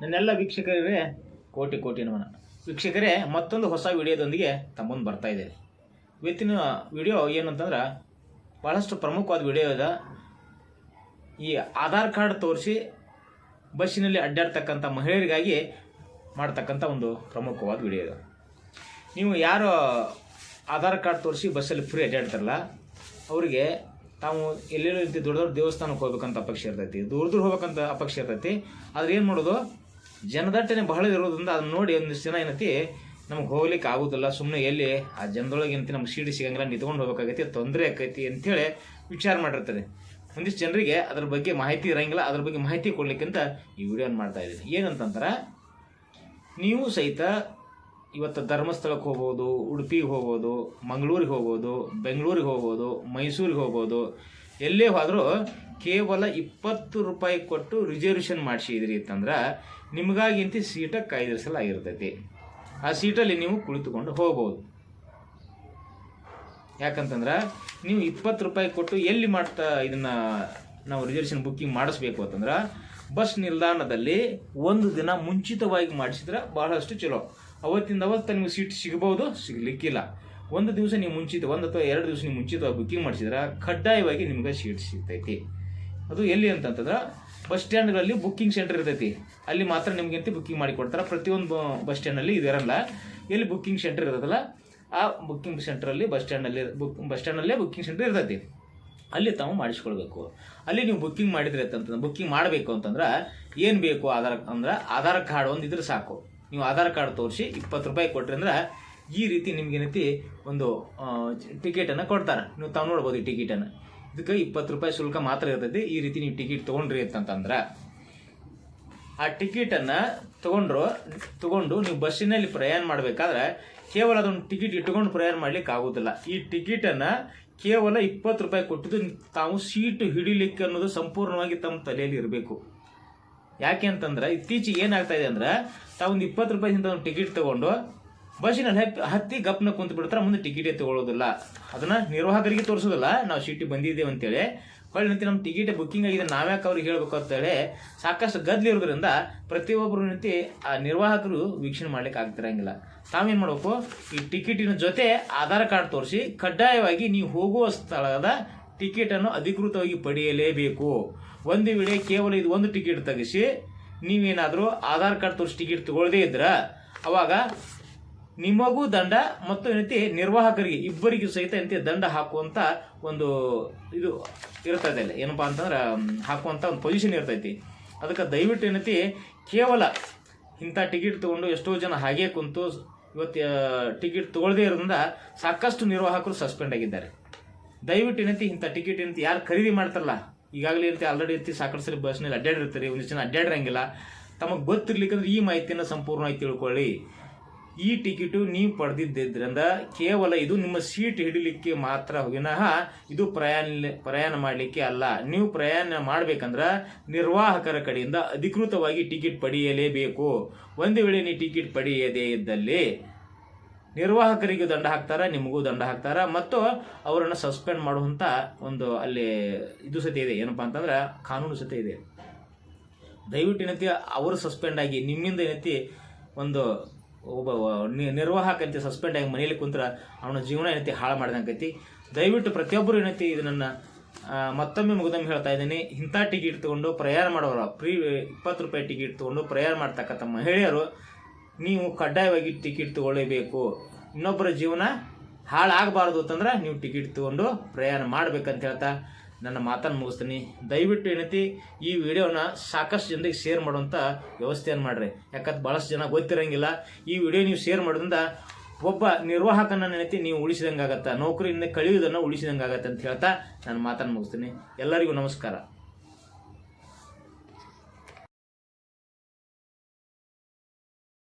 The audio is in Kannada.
ನನ್ನೆಲ್ಲ ವೀಕ್ಷಕರೇ, ಕೋಟಿ ಕೋಟಿ ನಮನ. ವೀಕ್ಷಕರೇ, ಮತ್ತೊಂದು ಹೊಸ ವಿಡಿಯೋದೊಂದಿಗೆ ತಮ್ಮೊಂದು ಬರ್ತಾ ಇದ್ದೇನೆ ಇವತ್ತಿನ ವಿಡಿಯೋ ಏನಂತಂದ್ರೆ ಭಾಳಷ್ಟು ಪ್ರಮುಖವಾದ ವಿಡಿಯೋ ಇದೆ. ಈ ಆಧಾರ್ ಕಾರ್ಡ್ ತೋರಿಸಿ ಬಸ್ಸಿನಲ್ಲಿ ಅಡ್ಡಾಡ್ತಕ್ಕಂಥ ಮಹಿಳೆಯರಿಗಾಗಿ ಮಾಡ್ತಕ್ಕಂಥ ಒಂದು ಪ್ರಮುಖವಾದ ವಿಡಿಯೋ ಇದು. ನೀವು ಯಾರು ಆಧಾರ್ ಕಾರ್ಡ್ ತೋರಿಸಿ ಬಸ್ಸಲ್ಲಿ ಫ್ರೀ ಅಡ್ಡಾಡ್ತಾರಲ್ಲ, ಅವರಿಗೆ ತಾವು ಎಲ್ಲೆಲ್ಲೋ ರೀತಿ ದೊಡ್ಡ ದೊಡ್ಡ ದೇವಸ್ಥಾನಕ್ಕೆ ಹೋಗ್ಬೇಕಂತ ಅಪೇಕ್ಷೆ ಇರ್ತೈತಿ. ದೂರ ದೂರ ಹೋಗ್ಬೇಕಂತ ಅಪೇಕ್ಷೆ ಇರ್ತೈತಿ. ಆದ್ರೆ ಏನು ಮಾಡೋದು? ಜನದಟ್ಟಣೆ ಬಹಳ ಇರೋದ್ರಿಂದ ಅದನ್ನ ನೋಡಿ ಒಂದಿಷ್ಟು ಜನ ಏನೈತಿ, ನಮ್ಗೆ ಹೋಗ್ಲಿಕ್ಕೆ ಆಗೋದಿಲ್ಲ ಸುಮ್ಮನೆ ಎಲ್ಲಿ ಆ ಜನದೊಳಗೆ ಏನಂತ ನಮ್ಗೆ ಸೀಟ್ ಸಿಗಂಗಿಲ್ಲ, ನಿಂತ್ಕೊಂಡು ಹೋಗ್ಬೇಕಾಗೈತಿ, ತೊಂದರೆ ಆಕೈತಿ ಅಂಥೇಳಿ ವಿಚಾರ ಮಾಡಿರ್ತಾರೆ. ಒಂದಿಷ್ಟು ಜನರಿಗೆ ಅದ್ರ ಬಗ್ಗೆ ಮಾಹಿತಿ ಇರಂಗಿಲ್ಲ, ಅದ್ರ ಬಗ್ಗೆ ಮಾಹಿತಿ ಕೊಡ್ಲಿಕ್ಕಿಂತ ಈ ವಿಡಿಯೋನ ಮಾಡ್ತಾ ಇದ್ದೀನಿ. ಏನಂತಂದ್ರೆ, ನೀವು ಸಹಿತ ಇವತ್ತು ಧರ್ಮಸ್ಥಳಕ್ಕೆ ಹೋಗ್ಬೋದು, ಉಡುಪಿಗೆ ಹೋಗ್ಬೋದು, ಮಂಗಳೂರಿಗೆ ಹೋಗ್ಬೋದು, ಬೆಂಗಳೂರಿಗೆ ಹೋಗ್ಬೋದು, ಮೈಸೂರಿಗೆ ಹೋಗ್ಬೋದು ಎಲ್ಲೇ ಹೋದರೂ ಕೇವಲ ಇಪ್ಪತ್ತು ರೂಪಾಯಿ ಕೊಟ್ಟು ರಿಸರ್ವೇಷನ್ ಮಾಡಿಸಿದ್ರಿ ಅಂತಂದ್ರೆ ನಿಮಗಾಗಿಂತ ಸೀಟ ಕಾಯ್ದಿರಿಸಲಾಗಿರ್ತೈತಿ. ಆ ಸೀಟಲ್ಲಿ ನೀವು ಕುಳಿತುಕೊಂಡು ಹೋಗ್ಬೋದು. ಯಾಕಂತಂದ್ರೆ ನೀವು ಇಪ್ಪತ್ತು ರೂಪಾಯಿ ಕೊಟ್ಟು ಎಲ್ಲಿ ಮಾಡ್ತಾ ಇದನ್ನು ನಾವು ರಿಸರ್ವೇಷನ್ ಬುಕ್ಕಿಂಗ್ ಮಾಡಿಸ್ಬೇಕು ಅಂತಂದ್ರೆ ಬಸ್ ನಿಲ್ದಾಣದಲ್ಲಿ ಒಂದು ದಿನ ಮುಂಚಿತವಾಗಿ ಮಾಡಿಸಿದ್ರೆ ಬಹಳಷ್ಟು ಚಲೋ. ಅವತ್ತಿಂದ ಅವತ್ತು ನಿಮಗೆ ಸೀಟ್ ಸಿಗ್ಬೋದು, ಸಿಗ್ಲಿಕ್ಕಿಲ್ಲ. ಒಂದು ದಿವಸ ನೀವು ಮುಂಚಿತ ಒಂದು ಅಥವಾ ಎರಡು ದಿವಸ ನೀವು ಮುಂಚಿತವಾಗಿ ಬುಕ್ಕಿಂಗ್ ಮಾಡಿಸಿದ್ರೆ ಕಡ್ಡಾಯವಾಗಿ ನಿಮಗೆ ಸೀಟ್ ಸಿಗ್ತೈತಿ. ಅದು ಎಲ್ಲಿ ಅಂತಂತಂದ್ರೆ ಬಸ್ ಸ್ಟ್ಯಾಂಡ್ಗಳಲ್ಲಿ ಬುಕ್ಕಿಂಗ್ ಸೆಂಟರ್ ಇರ್ತೈತಿ. ಅಲ್ಲಿ ಮಾತ್ರ ನಿಮ್ಗೆ ಅಂತ ಬುಕ್ಕಿಂಗ್ ಮಾಡಿ ಕೊಡ್ತಾರೆ. ಪ್ರತಿಯೊಂದು ಬಸ್ ಸ್ಟ್ಯಾಂಡಲ್ಲಿ ಇದು ಇರಲ್ಲ. ಎಲ್ಲಿ ಬುಕ್ಕಿಂಗ್ ಸೆಂಟರ್ ಇರೋದಲ್ಲ ಆ ಬುಕ್ಕಿಂಗ್ ಸೆಂಟ್ರಲ್ಲಿ ಬಸ್ ಸ್ಟ್ಯಾಂಡಲ್ಲಿ ಬುಕ್ ಬಸ್ ಸ್ಟ್ಯಾಂಡಲ್ಲೇ ಬುಕ್ಕಿಂಗ್ ಸೆಂಟರ್ ಇರ್ತೈತಿ. ಅಲ್ಲಿ ತಾವು ಮಾಡಿಸ್ಕೊಳ್ಬೇಕು. ಅಲ್ಲಿ ನೀವು ಬುಕ್ಕಿಂಗ್ ಮಾಡಿದ್ರೆ ಅಂತಂದ್ರೆ ಬುಕ್ಕಿಂಗ್ ಮಾಡಬೇಕು ಅಂತಂದ್ರೆ ಏನು ಬೇಕು? ಆಧಾರ್, ಅಂದ್ರೆ ಆಧಾರ್ ಕಾರ್ಡ್ ಒಂದು ಇದ್ರೆ ಸಾಕು. ನೀವು ಆಧಾರ್ ಕಾರ್ಡ್ ತೋರಿಸಿ ಇಪ್ಪತ್ತು ರೂಪಾಯಿ ಕೊಟ್ರಿ ಅಂದ್ರೆ ಈ ರೀತಿ ನಿಮ್ಗೇನೈತಿ ಒಂದು ಟಿಕೆಟನ್ನು ಕೊಡ್ತಾರೆ. ನೀವು ತಾವು ನೋಡ್ಬೋದು ಈ ಟಿಕೆಟನ್ನು ಇದಕ್ಕೆ ಇಪ್ಪತ್ತು ರೂಪಾಯಿ ಶುಲ್ಕ ಮಾತ್ರ ಇರ್ತೈತಿ. ಈ ರೀತಿ ನೀವು ಟಿಕೆಟ್ ತೊಗೊಂಡ್ರಿ ಅಂತಂತಂದ್ರೆ ಆ ಟಿಕೆಟನ್ನು ತೊಗೊಂಡ್ರು, ತಗೊಂಡು ನೀವು ಬಸ್ಸಿನಲ್ಲಿ ಪ್ರಯಾಣ ಮಾಡಬೇಕಾದ್ರೆ ಕೇವಲ ಅದೊಂದು ಟಿಕೆಟ್ ಇಟ್ಕೊಂಡು ಪ್ರಯಾಣ ಮಾಡ್ಲಿಕ್ಕೆ ಆಗೋದಿಲ್ಲ. ಈ ಟಿಕೆಟನ್ನು ಕೇವಲ ಇಪ್ಪತ್ತು ರೂಪಾಯಿ ಕೊಟ್ಟಿದ್ದು ತಾವು ಸೀಟು ಹಿಡಿಲಿಕ್ಕೆ ಅನ್ನೋದು ಸಂಪೂರ್ಣವಾಗಿ ತಮ್ಮ ತಲೆಯಲ್ಲಿ ಇರಬೇಕು. ಯಾಕೆ ಅಂತಂದ್ರೆ ಇತ್ತೀಚೆಗೆ ಏನಾಗ್ತಾ ಇದೆ ಅಂದ್ರೆ ತಾವೊಂದು ಇಪ್ಪತ್ತು ರೂಪಾಯಿಂದ ಒಂದು ಟಿಕೆಟ್ ತಗೊಂಡು ಬಸ್ಸಿನಲ್ಲಿ ಹತ್ತಿ ಹತ್ತಿ ಗಪ್ನ ಕುಂತು ಬಿಡ್ತಾರೆ, ಮುಂದೆ ಟಿಕೆಟೇ ತಗೊಳ್ಳೋದಿಲ್ಲ ಅದನ್ನ ನಿರ್ವಾಹಕರಿಗೆ ತೋರಿಸೋದಿಲ್ಲ, ನಾವು ಸೀಟಿಗೆ ಬಂದಿದ್ದೇವೆ ಅಂತೇಳಿ. ಹೊಳ್ಳಿ ನಿಂತು ನಮ್ಮ ಟಿಕೆಟ್ ಬುಕ್ಕಿಂಗ್ ಆಗಿದೆ, ನಾವ್ಯಾಕೆ ಅವ್ರಿಗೆ ಹೇಳ್ಬೇಕು ಅಂತೇಳಿ ಸಾಕಷ್ಟು ಗದ್ಲಿ ಇರೋದ್ರಿಂದ ಪ್ರತಿಯೊಬ್ಬರು ನಿಂತು ಆ, ನಿರ್ವಾಹಕರು ವೀಕ್ಷಣೆ ಮಾಡ್ಲಿಕ್ಕೆ ಆಗ್ತಿರಂಗಿಲ್ಲ. ತಾವೇನು ಮಾಡಬೇಕು? ಈ ಟಿಕೆಟಿನ ಜೊತೆ ಆಧಾರ್ ಕಾರ್ಡ್ ತೋರಿಸಿ, ಕಡ್ಡಾಯವಾಗಿ ನೀವು ಹೋಗುವ ಸ್ಥಳದ ಟಿಕೆಟನ್ನು ಅಧಿಕೃತವಾಗಿ ಪಡೆಯಲೇಬೇಕು. ಒಂದು ವೇಳೆ ಕೇವಲ ಇದು ಒಂದು ಟಿಕೆಟ್ ತೆಗೆಸಿ, ನೀವೇನಾದರೂ ಆಧಾರ್ ಕಾರ್ಡ್ ತೋರಿಸಿ ಟಿಕೆಟ್ ತಗೊಳ್ಳದೇ ಇದ್ರೆ, ಅವಾಗ ನಿಮಗೂ ದಂಡ ಮತ್ತು ಏನೈತಿ ನಿರ್ವಾಹಕರಿಗೆ ಇಬ್ಬರಿಗೂ ಸಹಿತ ಏನೈತಿ ದಂಡ ಹಾಕುವಂತ ಒಂದು ಇದು ಇರ್ತದೆ ಅಲ್ಲಿ. ಏನಪ್ಪಾ ಅಂತಂದ್ರೆ ಹಾಕುವಂಥ ಒಂದು ಪೊಸಿಷನ್ ಇರ್ತೈತಿ ಅದಕ್ಕೆ ದಯವಿಟ್ಟು ಏನೈತಿ, ಕೇವಲ ಇಂಥ ಟಿಕೆಟ್ ತೊಗೊಂಡು ಎಷ್ಟೋ ಜನ ಹಾಗೆ ಕುಂತು ಇವತ್ತು ಟಿಕೆಟ್ ತಗೊಳ್ಳದೇ ಇರೋದ್ರಿಂದ ಸಾಕಷ್ಟು ನಿರ್ವಾಹಕರು ಸಸ್ಪೆಂಡ್ ಆಗಿದ್ದಾರೆ. ದಯವಿಟ್ಟು ಏನೈತಿ ಇಂಥ ಟಿಕೆಟ್ ಏನೈತಿ ಯಾರು ಖರೀದಿ ಮಾಡ್ತಾರಲ್ಲ, ಈಗಾಗಲೇ ಇರ್ತಿ ಆಲ್ರೆಡಿ ಇರ್ತಿ ಸಾಕಷ್ಟು ಸರಿ ಬಸ್ನಲ್ಲಿ ಅಡ್ಡಾಡಿರ್ತಾರೆ ಒಂದಿಷ್ಟು ಜನ ಅಡ್ಡಾಡಿರಂಗಿಲ್ಲ ತಮಗೆ ಗೊತ್ತಿರ್ಲಿಕ್ಕಂದ್ರೆ ಈ ಮಾಹಿತಿಯನ್ನು ಸಂಪೂರ್ಣವಾಗಿ ತಿಳ್ಕೊಳ್ಳಿ. ಈ ಟಿಕೆಟು ನೀವು ಪಡೆದಿದ್ದರಿಂದ ಕೇವಲ ಇದು ನಿಮ್ಮ ಸೀಟ್ ಹಿಡಿಲಿಕ್ಕೆ ಮಾತ್ರ ವಿನಃ ಇದು ಪ್ರಯಾಣ ಪ್ರಯಾಣ ಮಾಡಲಿಕ್ಕೆ ಅಲ್ಲ. ನೀವು ಪ್ರಯಾಣ ಮಾಡಬೇಕಂದ್ರೆ ನಿರ್ವಾಹಕರ ಕಡೆಯಿಂದ ಅಧಿಕೃತವಾಗಿ ಟಿಕೆಟ್ ಪಡೆಯಲೇಬೇಕು. ಒಂದು ವೇಳೆ ನೀವು ಟಿಕೆಟ್ ಪಡೆಯದೇ ಇದ್ದಲ್ಲಿ ನಿರ್ವಾಹಕರಿಗೂ ದಂಡ ಹಾಕ್ತಾರ, ನಿಮಗೂ ದಂಡ ಹಾಕ್ತಾರ, ಮತ್ತು ಅವರನ್ನು ಸಸ್ಪೆಂಡ್ ಮಾಡುವಂಥ ಒಂದು ಅಲ್ಲಿ ಇದು ಸತಿ ಇದೆ. ಏನಪ್ಪಾ ಅಂತಂದ್ರೆ ಕಾನೂನು ಸತಿ ಇದೆ. ದಯವಿಟ್ಟು ಏನೈತಿ ಅವರು ಸಸ್ಪೆಂಡ್ ಆಗಿ ನಿಮ್ಮಿಂದ ಏನೈತಿ ಒಂದು ಒಬ್ಬ ನಿರ್ವಾಹಕ ಅಂತ ಸಸ್ಪೆಂಡ್ ಆಗಿ ಮನೆಯಲ್ಲಿ ಕುಂತ್ರ ಅವನ ಜೀವನ ಏನೈತಿ ಹಾಳು ಮಾಡ್ದಂಗೈತಿ. ದಯವಿಟ್ಟು ಪ್ರತಿಯೊಬ್ಬರು ಏನೈತಿ ಇದನ್ನು ಮತ್ತೊಮ್ಮೆ ಮುಗಿದೊಮ್ಮೆ ಹೇಳ್ತಾ ಇದ್ದೀನಿ. ಇಂಥ ಟಿಕೆಟ್ ತೊಗೊಂಡು ಪ್ರಯಾಣ ಮಾಡೋರ ಪ್ರೀ ಇಪ್ಪತ್ತು ರೂಪಾಯಿ ಟಿಕೆಟ್ ತೊಗೊಂಡು ಪ್ರಯಾಣ ಮಾಡ್ತಕ್ಕಂಥ ಮಹಿಳೆಯರು, ನೀವು ಕಡ್ಡಾಯವಾಗಿ ಟಿಕೆಟ್ ತೊಗೊಳ್ಳೇಬೇಕು. ಇನ್ನೊಬ್ಬರ ಜೀವನ ಹಾಳಾಗಬಾರ್ದು ಅಂತಂದ್ರೆ ನೀವು ಟಿಕೆಟ್ ತೊಗೊಂಡು ಪ್ರಯಾಣ ಮಾಡ್ಬೇಕಂತ ಹೇಳ್ತಾ ನನ್ನ ಮಾತನ್ನು ಮುಗಿಸ್ತೀನಿ. ದಯವಿಟ್ಟು ಏನೈತಿ ಈ ವಿಡಿಯೋನ ಸಾಕಷ್ಟು ಜನರಿಗೆ ಶೇರ್ ಮಾಡುವಂಥ ವ್ಯವಸ್ಥೆಯನ್ನು ಮಾಡ್ರಿ. ಯಾಕಂದ್ರೆ ಭಾಳಷ್ಟು ಜನ ಗೊತ್ತಿರಂಗಿಲ್ಲ. ಈ ವಿಡಿಯೋ ನೀವು ಶೇರ್ ಮಾಡೋದ್ರಿಂದ ಒಬ್ಬ ನಿರ್ವಾಹಕನ ಏನೈತಿ ನೀವು ಉಳಿಸಿದಂಗಾಗತ್ತ. ನೌಕರಿಯಿಂದ ಕಳೆಯುವುದನ್ನು ಉಳಿಸಿದಂಗಾಗತ್ತೆ ಅಂತ ಹೇಳ್ತಾ ನಾನು ಮಾತನ್ನು ಮುಗಿಸ್ತೀನಿ. ಎಲ್ಲರಿಗೂ ನಮಸ್ಕಾರ.